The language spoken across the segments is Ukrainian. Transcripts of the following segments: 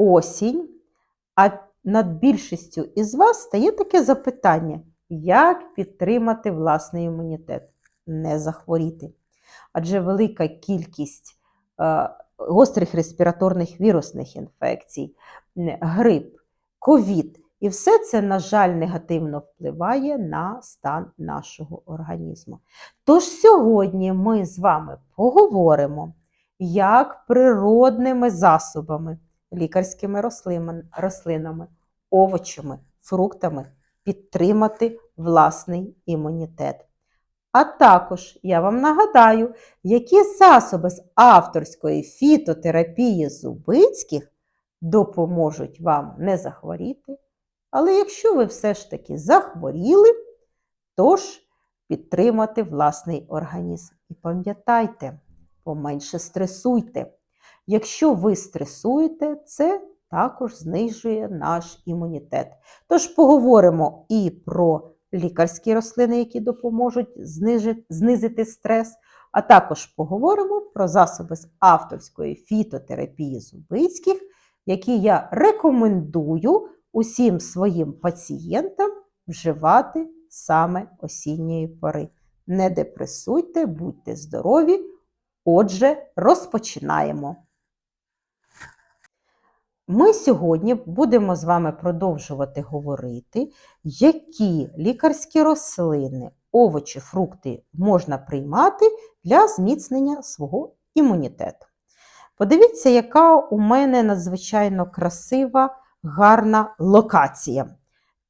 осінь, а над більшістю із вас стає таке запитання, як підтримати власний імунітет, не захворіти. Адже велика кількість е, гострих респіраторних вірусних інфекцій, грип, ковід. І все це, на жаль, негативно впливає на стан нашого організму. Тож сьогодні ми з вами поговоримо, як природними засобами, лікарськими рослинами, овочами, фруктами підтримати власний імунітет. А також я вам нагадаю, які засоби з авторської фітотерапії Зубицьких допоможуть вам не захворіти. Але якщо ви все ж таки захворіли, тож підтримати власний організм. І пам'ятайте, поменше стресуйте. Якщо ви стресуєте, це також знижує наш імунітет. Тож поговоримо і про лікарські рослини, які допоможуть знижи- знизити стрес, а також поговоримо про засоби з авторської фітотерапії Зубицьких, які я рекомендую усім своїм пацієнтам вживати саме осінньої пори. Не депресуйте, будьте здорові. Отже, розпочинаємо. Ми сьогодні будемо з вами продовжувати говорити, які лікарські рослини, овочі, фрукти можна приймати для зміцнення свого імунітету. Подивіться, яка у мене надзвичайно красива, гарна локація.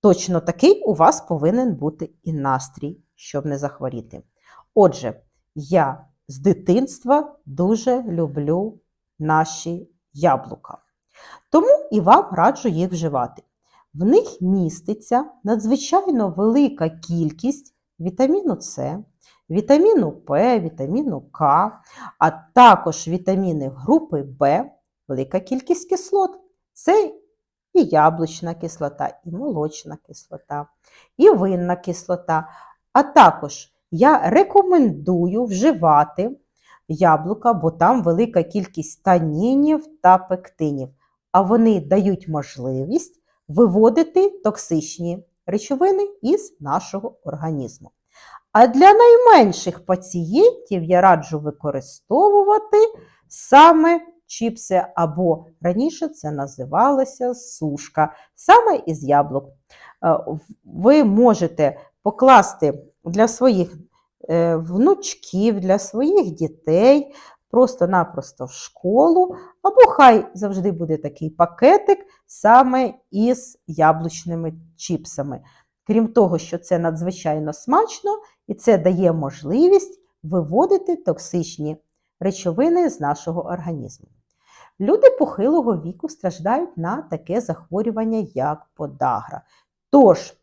Точно такий у вас повинен бути і настрій, щоб не захворіти. Отже, я з дитинства дуже люблю наші яблука. Тому і вам раджу їх вживати. В них міститься надзвичайно велика кількість вітаміну С, вітаміну П, вітаміну К, а також вітаміни групи В, велика кількість кислот. Це і яблучна кислота, і молочна кислота, і винна кислота. А також я рекомендую вживати яблука, бо там велика кількість танінів та пектинів, а вони дають можливість виводити токсичні речовини із нашого організму. А для найменших пацієнтів я раджу використовувати саме чіпси, або раніше це називалося сушка, саме із яблук. Е, Ви можете покласти для своїх е, внучків, для своїх дітей просто-напросто в школу, або хай завжди буде такий пакетик саме із яблучними чіпсами. Крім того, що це надзвичайно смачно і це дає можливість виводити токсичні речовини з нашого організму. Люди похилого віку страждають на таке захворювання, як подагра. Тож,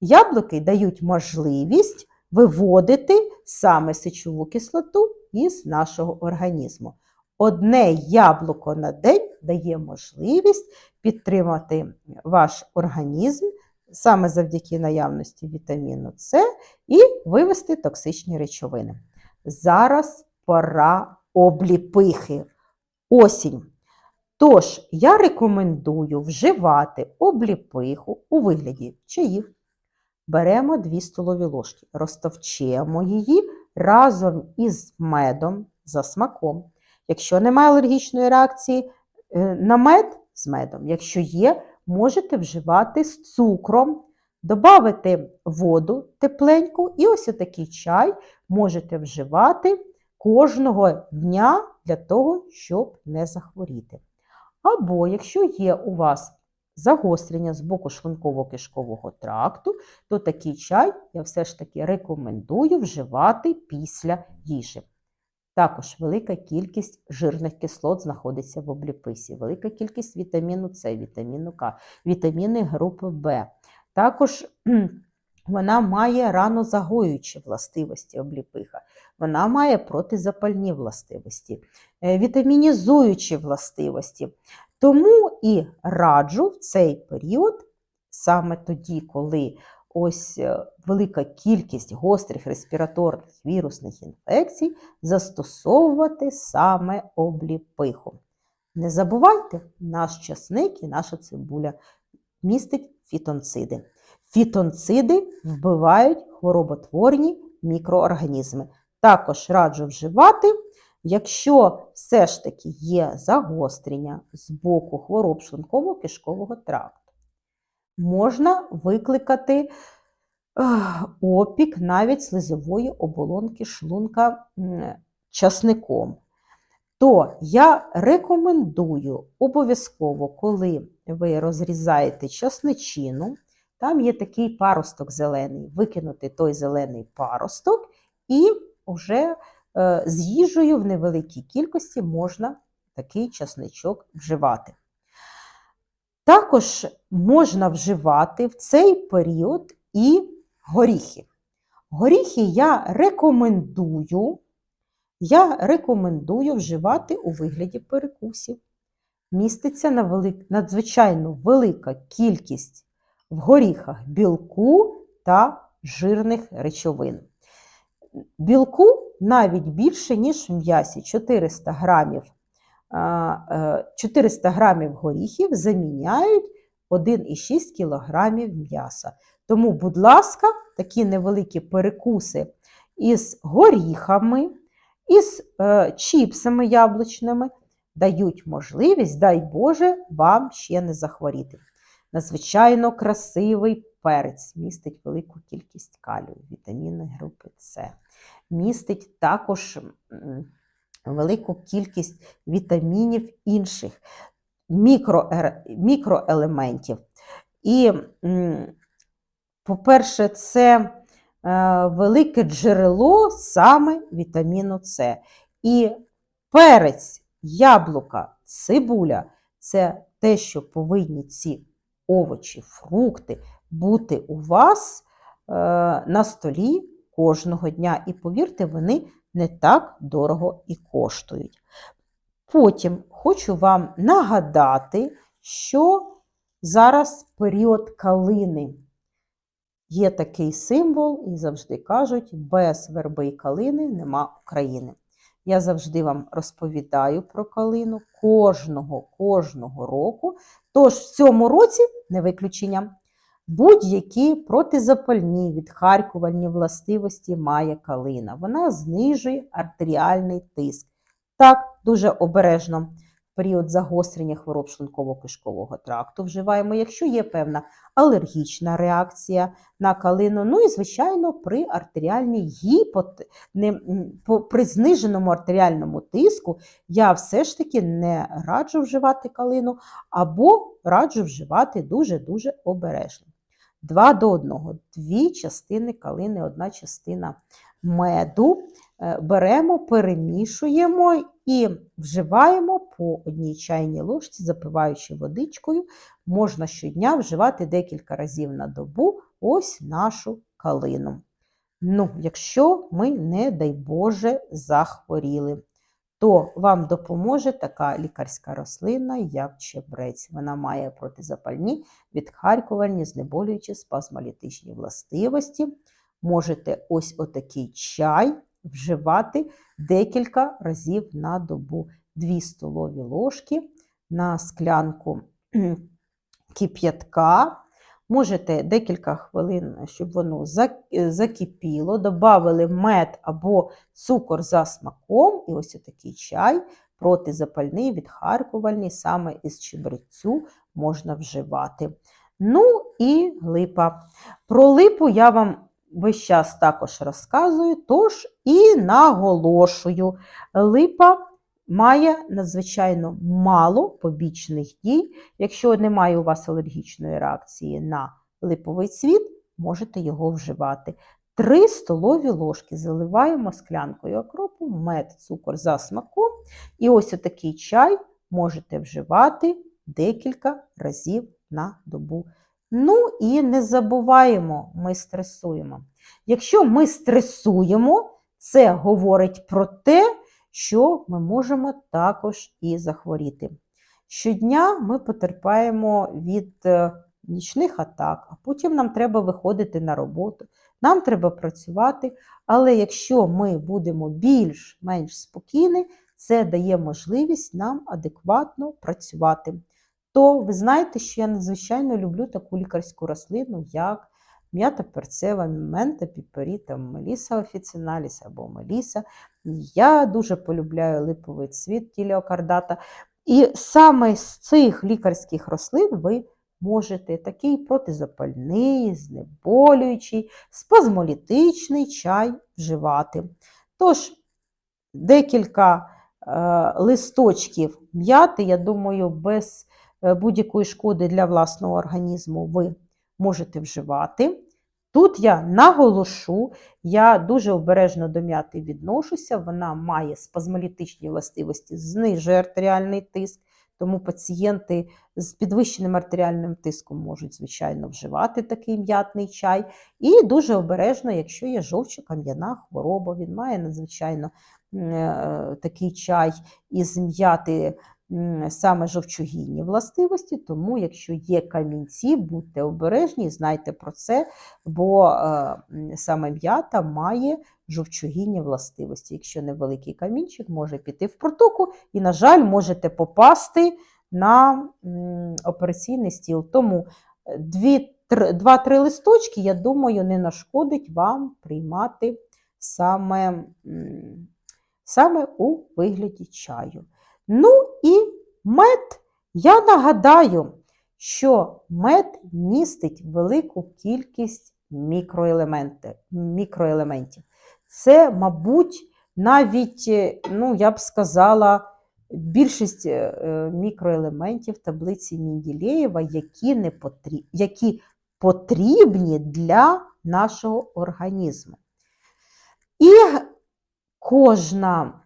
яблуки дають можливість виводити саме сечову кислоту із нашого організму. Одне яблуко на день дає можливість підтримати ваш організм саме завдяки наявності вітаміну С і вивести токсичні речовини. Зараз пора обліпихи. Осінь. Тож я рекомендую вживати обліпиху у вигляді чаїв. Беремо 2 столові ложки, розтовчемо її разом із медом за смаком. Якщо немає алергічної реакції е, на мед з медом, якщо є, можете вживати з цукром, додати воду тепленьку, і ось такий чай можете вживати кожного дня для того, щоб не захворіти. Або якщо є у вас загострення з боку шлунково-кишкового тракту, то такий чай я все ж таки рекомендую вживати після їжі. Також велика кількість жирних кислот знаходиться в обліписі, велика кількість вітаміну С, вітаміну К, вітаміни групи В. Також вона має ранозагоюючі властивості обліпиха, вона має протизапальні властивості, е, вітамінізуючі властивості. Тому і раджу в цей період, саме тоді, коли ось е, велика кількість гострих респіраторних вірусних інфекцій, застосовувати саме обліпиху. Не забувайте, наш часник і наша цибуля містить фітонциди. Фітонциди вбивають хвороботворні мікроорганізми. Також раджу вживати, якщо все ж таки є загострення з боку хвороб шлунково-кишкового тракту. Можна викликати опік навіть слизової оболонки шлунка часником. То я рекомендую обов'язково, коли ви розрізаєте часничину, там є такий паросток зелений, викинути той зелений паросток, і вже е, з їжею в невеликій кількості можна такий часничок вживати. Також можна вживати в цей період і горіхи. Горіхи я рекомендую, я рекомендую вживати у вигляді перекусів. Міститься на велик, надзвичайно велика кількість в горіхах білку та жирних речовин. Білку навіть більше, ніж в м'ясі 400 грамів 400 грамів горіхів заміняють 1,6 кг м'яса. Тому, будь ласка, такі невеликі перекуси із горіхами, із е, чіпсами яблучними дають можливість, дай Боже, вам ще не захворіти. Надзвичайно красивий перець містить велику кількість калію, вітамінної групи С. Містить також велику кількість вітамінів інших мікро, мікроелементів. І, по-перше, це е, велике джерело саме вітаміну С. І перець, яблука, цибуля це те, що повинні ці овочі, фрукти бути у вас е, на столі кожного дня. І повірте, вони не так дорого і коштують. Потім хочу вам нагадати, що зараз період калини. Є такий символ, і завжди кажуть, без верби і калини нема України. Я завжди вам розповідаю про калину кожного кожного року. Тож в цьому році не виключення. Будь-які протизапальні відхаркувальні властивості має калина. Вона знижує артеріальний тиск. Так, дуже обережно в період загострення хвороб шлунково-кишкового тракту вживаємо, якщо є певна алергічна реакція на калину. Ну і, звичайно, при артеріальній гіпот... не... при зниженому артеріальному тиску я все ж таки не раджу вживати калину або раджу вживати дуже-дуже обережно. Два до одного. Дві частини калини, одна частина меду. Е, беремо, перемішуємо і вживаємо по одній чайній ложці, запиваючи водичкою. Можна щодня вживати декілька разів на добу ось нашу калину. Ну, Якщо ми, не дай Боже, захворіли то вам допоможе така лікарська рослина, як чебрець. Вона має протизапальні, відхаркувальні, знеболюючі, спазмолітичні властивості. Можете ось отакий чай вживати декілька разів на добу. 2 столові ложки на склянку кип'ятка Можете декілька хвилин, щоб воно закипіло, додали мед або цукор за смаком, і ось такий чай протизапальний, відхаркувальний, саме із чебрецю можна вживати. Ну і липа. Про липу я вам весь час також розказую, тож і наголошую, липа має надзвичайно мало побічних дій. Якщо немає у вас алергічної реакції на липовий цвіт, можете його вживати. Три столові ложки заливаємо склянкою окропу, мед, цукор за смаком. І ось такий чай можете вживати декілька разів на добу. Ну і не забуваємо, ми стресуємо. Якщо ми стресуємо, це говорить про те, що ми можемо також і захворіти. Щодня ми потерпаємо від е, нічних атак, а потім нам треба виходити на роботу, нам треба працювати. Але якщо ми будемо більш-менш спокійні, це дає можливість нам адекватно працювати. То ви знаєте, що я надзвичайно люблю таку лікарську рослину, як м'ята перцева, мента піперіта, меліса офіціналіс або меліса. Я дуже полюбляю липовий цвіт тіліокардата. І саме з цих лікарських рослин ви можете такий протизапальний, знеболюючий, спазмолітичний чай вживати. Тож, декілька е, листочків м'яти, я думаю, без е, будь-якої шкоди для власного організму ви можете вживати. Тут я наголошу, я дуже обережно до м'яти відношуся, вона має спазмолітичні властивості, знижує артеріальний тиск, тому пацієнти з підвищеним артеріальним тиском можуть, звичайно, вживати такий м'ятний чай. І дуже обережно, якщо є жовчокам'яна хвороба, він має надзвичайно е, такий чай із м'яти саме жовчогінні властивості, тому якщо є камінці, будьте обережні, знайте про це, бо е, саме м'ята має жовчогінні властивості. Якщо невеликий камінчик, може піти в протоку і, на жаль, можете попасти на операційний стіл. Тому е, дві, два-три листочки, я думаю, не нашкодить вам приймати саме, саме у вигляді чаю. Ну мед. Я нагадаю, що мед містить велику кількість мікроелементів. Це, мабуть, навіть, е, ну, я б сказала, більшість е, е, мікроелементів таблиці Мінділеєва, які, не потрібні, які потрібні для нашого організму. І кожна,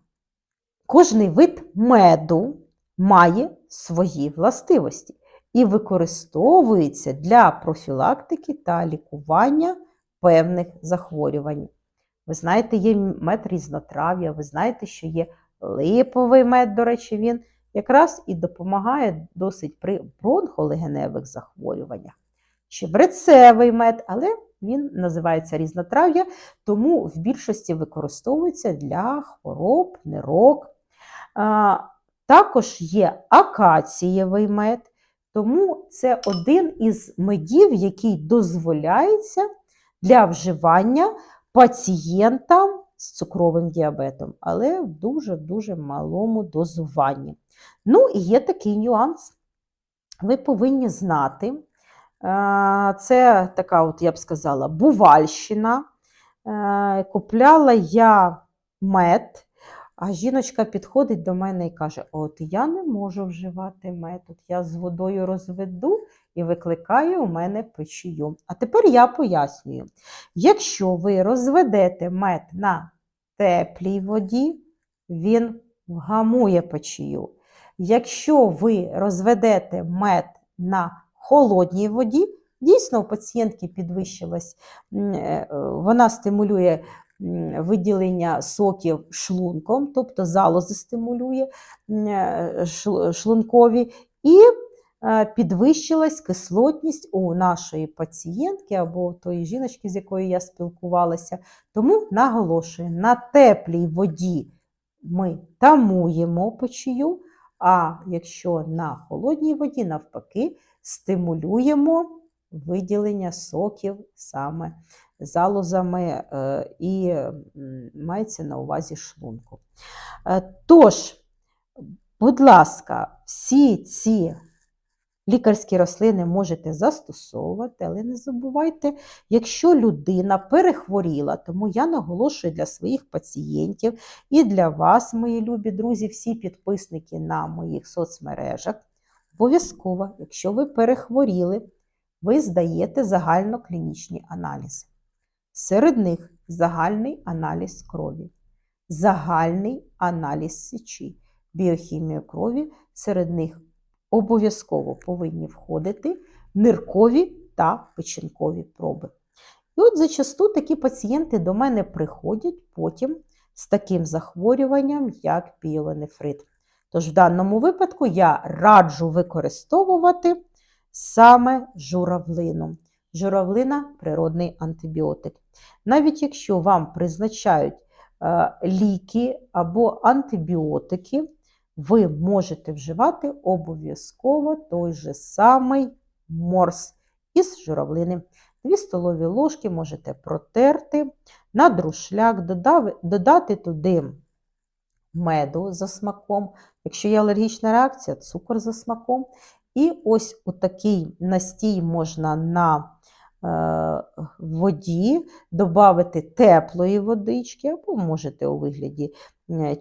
кожний вид меду має свої властивості і використовується для профілактики та лікування певних захворювань. Ви знаєте, є мед різнотрав'я, ви знаєте, що є липовий мед, до речі, він якраз і допомагає досить при бронхолегеневих захворюваннях. Чебрецевий мед, але він називається різнотрав'я, тому в більшості використовується для хвороб, нирок. Також є акацієвий мед, тому це один із медів, який дозволяється для вживання пацієнтам з цукровим діабетом, але в дуже-дуже малому дозуванні. Ну, і є такий нюанс. Ви повинні знати, е, це така, от я б сказала, бувальщина. Е, Купляла я мед, а жіночка підходить до мене і каже: От я не можу вживати мед, от я з водою розведу і викликає у мене печію. А тепер я пояснюю: якщо ви розведете мед на теплій воді, він вгамує печію. Якщо ви розведете мед на холодній воді, дійсно у пацієнтки підвищилась, е, вона стимулює виділення соків шлунком, тобто залози стимулює е, шлункові, і е, підвищилась кислотність у нашої пацієнтки або тої жіночки, з якою я спілкувалася. Тому наголошую, на теплій воді ми тамуємо печію, а якщо на холодній воді, навпаки, стимулюємо виділення соків саме залозами е, і мається на увазі шлунку. Е, Тож, будь ласка, всі ці лікарські рослини можете застосовувати, але не забувайте, якщо людина перехворіла, тому я наголошую для своїх пацієнтів і для вас, мої любі друзі, всі підписники на моїх соцмережах. Обов'язково, якщо ви перехворіли, ви здаєте загальноклінічні аналізи. Серед них загальний аналіз крові, загальний аналіз сечі, біохімія крові, серед них обов'язково повинні входити ниркові та печінкові проби. І от зачасту такі пацієнти до мене приходять потім з таким захворюванням, як піелонефрит. Тож в даному випадку я раджу використовувати саме журавлину. Журавлина природний антибіотик. Навіть якщо вам призначають е, ліки або антибіотики, ви можете вживати обов'язково той же самий морс із журавлини. Дві столові ложки можете протерти на друшляк, додати туди меду за смаком. Якщо є алергічна реакція, цукор за смаком. І ось у такий настій можна на е, воді додати теплої водички, або можете у вигляді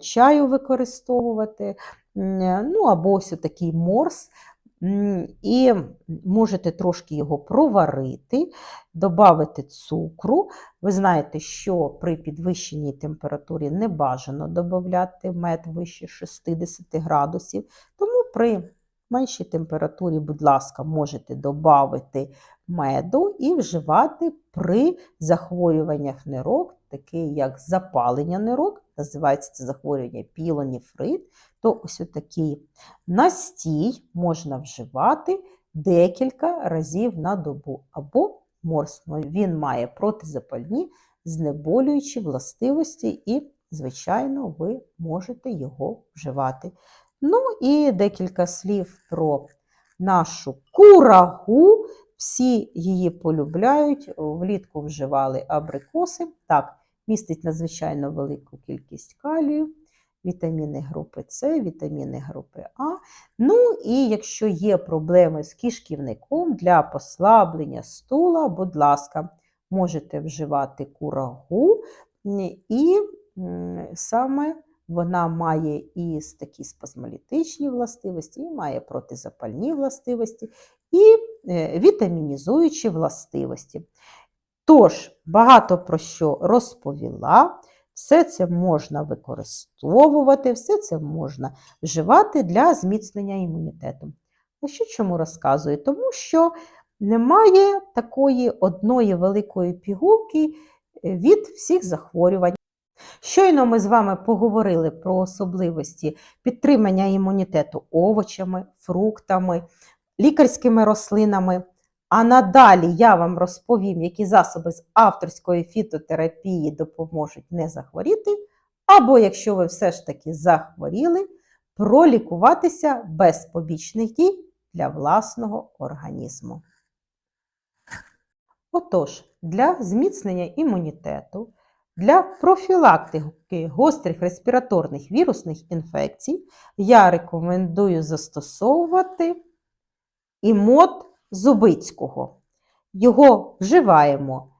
чаю використовувати, ну або ось такий морс. І можете трошки його проварити, додати цукру. Ви знаєте, що при підвищеній температурі не бажано додати мед вище 60 градусів, тому при меншій температурі, будь ласка, можете додати меду і вживати при захворюваннях нирок, таке як запалення нирок, називається це захворювання пілоніфрит, то ось такий настій можна вживати декілька разів на добу або морсно. Він має протизапальні, знеболюючі властивості, і, звичайно, ви можете його вживати. Ну і декілька слів про нашу курагу. Всі її полюбляють, влітку вживали абрикоси. Так, містить надзвичайно велику кількість калію, вітаміни групи С, вітаміни групи А. Ну і якщо є проблеми з кишківником для послаблення стула, будь ласка, можете вживати курагу, і саме вона має і такі спазмолітичні властивості, і має протизапальні властивості, і е, вітамінізуючі властивості. Тож, багато про що розповіла, все це можна використовувати, все це можна вживати для зміцнення імунітету. А що чому розказую? Тому що немає такої одної великої пігулки е, від всіх захворювань. Щойно ми з вами поговорили про особливості підтримання імунітету овочами, фруктами, лікарськими рослинами. А надалі я вам розповім, які засоби з авторської фітотерапії допоможуть не захворіти, або якщо ви все ж таки захворіли, пролікуватися без побічних дій для власного організму. Отож, для зміцнення імунітету, для профілактики гострих респіраторних вірусних інфекцій я рекомендую застосовувати імот Зубицького. Його вживаємо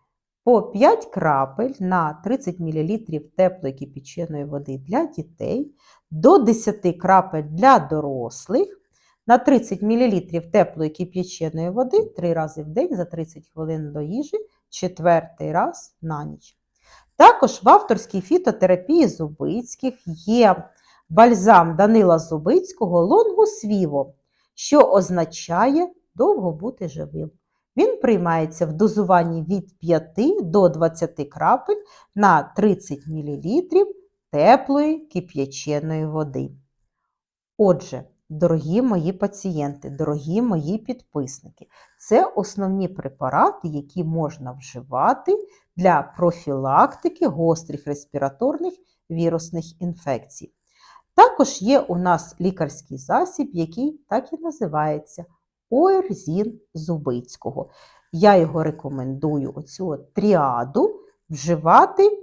по 5 крапель на 30 мл теплої кипяченої води для дітей, до 10 крапель для дорослих, на 30 мл теплої кип'яченої води 3 рази в день за 30 хвилин до їжі, четвертий раз на ніч. Також в авторській фітотерапії Зубицьких є бальзам Данила Зубицького Лонгус Віво, що означає довго бути живим. Він приймається в дозуванні від 5 до 20 крапель на 30 мл теплої кип'яченої води. Отже, дорогі мої пацієнти, дорогі мої підписники, це основні препарати, які можна вживати для профілактики гострих респіраторних вірусних інфекцій. Також є у нас лікарський засіб, який так і називається Оерзін Зубицького. Я його рекомендую оцю тріаду вживати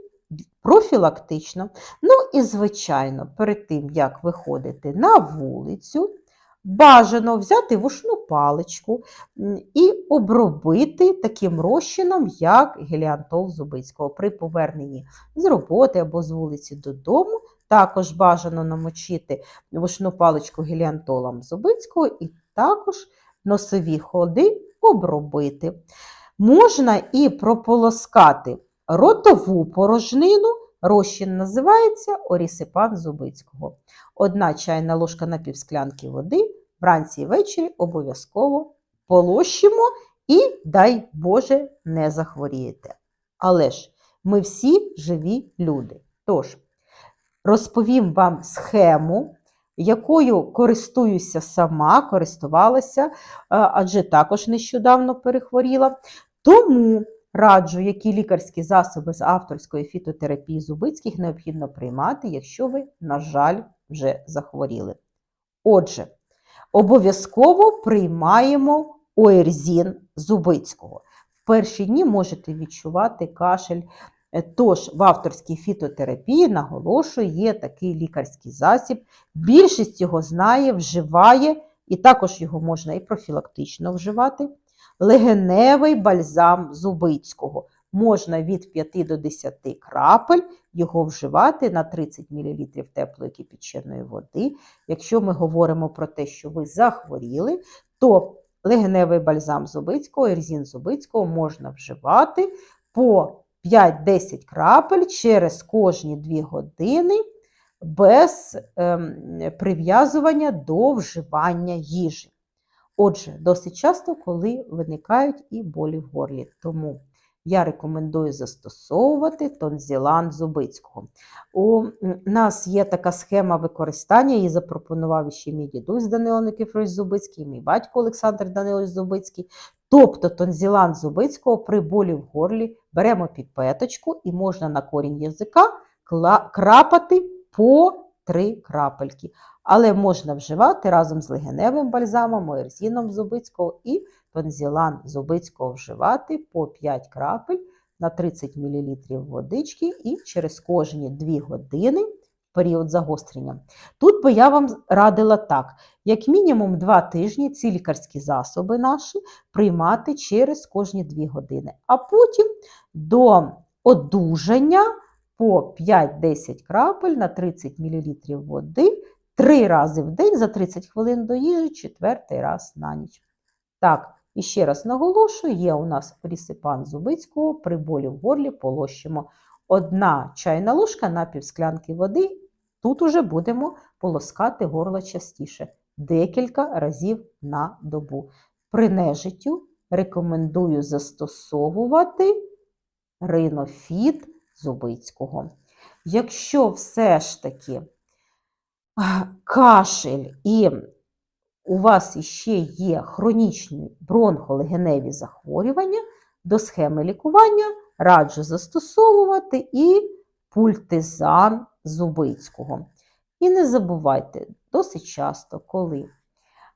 профілактично. Ну і, звичайно, перед тим, як виходити на вулицю, бажано взяти вушну паличку і обробити таким розчином, як геліантол Зубицького. При поверненні з роботи або з вулиці додому. Також бажано намочити вушну паличку геліантолом Зубицького і також носові ходи обробити. Можна і прополоскати ротову порожнину. Розчин називається орісипан Зубицького. Одна чайна ложка на півсклянки води, вранці і ввечері обов'язково полощимо і, дай Боже, не захворієте. Але ж ми всі живі люди. Тож, розповім вам схему якою користуюся сама, користувалася, е, адже також нещодавно перехворіла. Тому раджу, які лікарські засоби з авторської фітотерапії Зубицьких необхідно приймати, якщо ви, на жаль, вже захворіли. Отже, обов'язково приймаємо оерзін Зубицького. В перші дні можете відчувати кашель. Е, Тож в авторській фітотерапії, наголошую, є такий лікарський засіб. Більшість його знає, вживає, і також його можна і профілактично вживати. Легеневий бальзам Зубицького. Можна від 5 до 10 крапель його вживати на 30 мл теплої кипяченої води. Якщо ми говоримо про те, що ви захворіли, то легеневий бальзам Зубицького, ерзін Зубицького можна вживати по 5-10 крапель через кожні 2 години без ем, прив'язування до вживання їжі. Отже, досить часто, коли виникають і болі в горлі. Тому я рекомендую застосовувати тонзілан Зубицького. У нас є така схема використання, її запропонував ще мій дідусь Данило Никифорович Зубицький, мій батько Олександр Данилович Зубицький. Тобто тонзілан Зубицького при болі в горлі беремо піпеточку і можна на корінь язика крапати по 3 крапельки. Але можна вживати разом з легеневим бальзамом, оерзіном Зубицького і тонзілан Зубицького вживати по 5 крапель на 30 мл водички і через кожні 2 години період загострення. Тут би я вам радила так: як мінімум 2 тижні ці лікарські засоби наші приймати через кожні 2 години, а потім до одужання по 5-10 крапель на 30 мл води. Три рази в день за 30 хвилин до їжі, четвертий раз на ніч. Так, і ще раз наголошую, є у нас прісипан Зубицького, при болі в горлі полощимо одна чайна ложка на півсклянки води. Тут уже будемо полоскати горло частіше, декілька разів на добу. При нежиттю рекомендую застосовувати ринофіт Зубицького. Якщо все ж таки кашель і у вас ще є хронічні бронхолегеневі захворювання, до схеми лікування раджу застосовувати і пультизан Зубицького. І не забувайте, досить часто, коли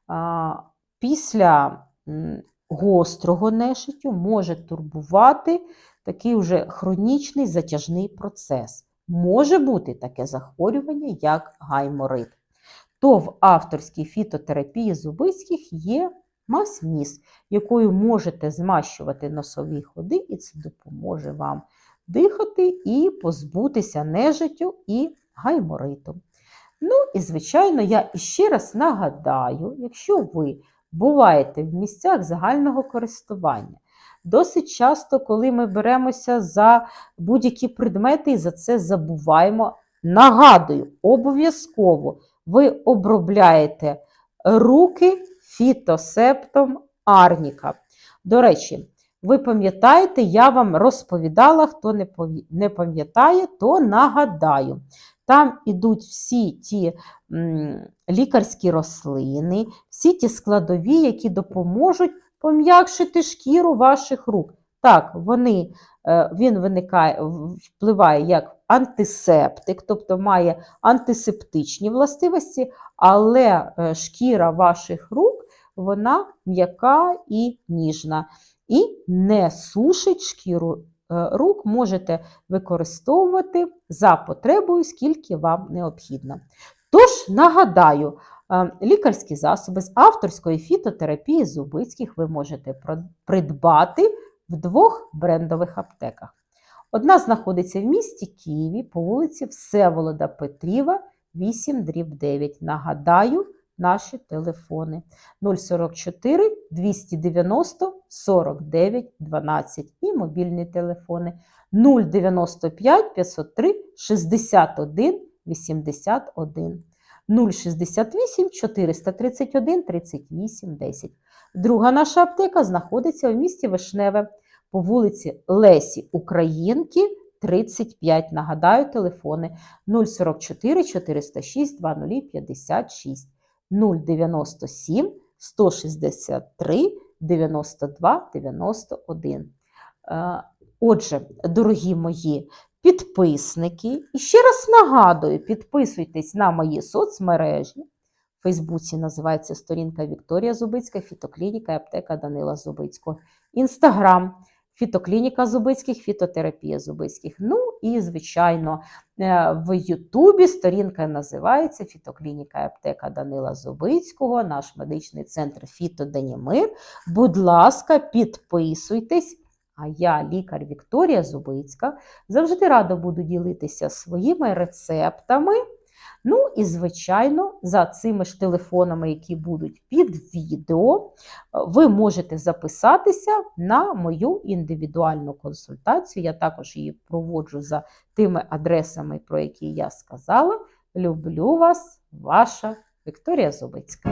а, після гострого нешиттю може турбувати такий вже хронічний затяжний процес може бути таке захворювання, як гайморит. То в авторській фітотерапії Зубицьких є мазь-міс, якою можете змащувати носові ходи, і це допоможе вам дихати і позбутися нежиттю і гаймориту. Ну і, звичайно, я іще раз нагадаю, якщо ви буваєте в місцях загального користування, Досить часто, коли ми беремося за будь-які предмети і за це забуваємо. Нагадую, обов'язково ви обробляєте руки фітосептом арніка. До речі, ви пам'ятаєте, я вам розповідала, хто не пам'ятає, то нагадаю. Там ідуть всі ті лікарські рослини, всі ті складові, які допоможуть пом'якшити шкіру ваших рук. Так, вони, е, він виникає, впливає як антисептик, тобто має антисептичні властивості, але е, шкіра ваших рук вона м'яка і ніжна. І не сушить шкіру е, рук, можете використовувати за потребою, скільки вам необхідно. Тож, нагадаю, Лікарські засоби з авторської фітотерапії Зубицьких ви можете придбати в двох брендових аптеках. Одна знаходиться в місті Києві по вулиці Всеволода Петріва, 8 дріб 9. Нагадаю, наші телефони 044 290 49 12 і мобільні телефони 095 503 61 81. 068 431 38 10. Друга наша аптека знаходиться у місті Вишневе по вулиці Лесі Українки, 35. Нагадаю, телефони 044 406 2056 097 163 92 91. Е, Отже, дорогі мої підписники, і ще раз нагадую, підписуйтесь на мої соцмережі. В Фейсбуці називається сторінка Вікторія Зубицька, фітоклініка і аптека Данила Зубицького. Інстаграм фітоклініка Зубицьких, фітотерапія Зубицьких. Ну і, звичайно, е, в Ютубі сторінка називається Фітоклініка аптека Данила Зубицького, наш медичний центр Фітоденімир. Будь ласка, підписуйтесь. А я, лікар Вікторія Зубицька, завжди рада буду ділитися своїми рецептами. Ну і, звичайно, за цими ж телефонами, які будуть під відео, ви можете записатися на мою індивідуальну консультацію. Я також її проводжу за тими адресами, про які я сказала. Люблю вас, ваша Вікторія Зубицька.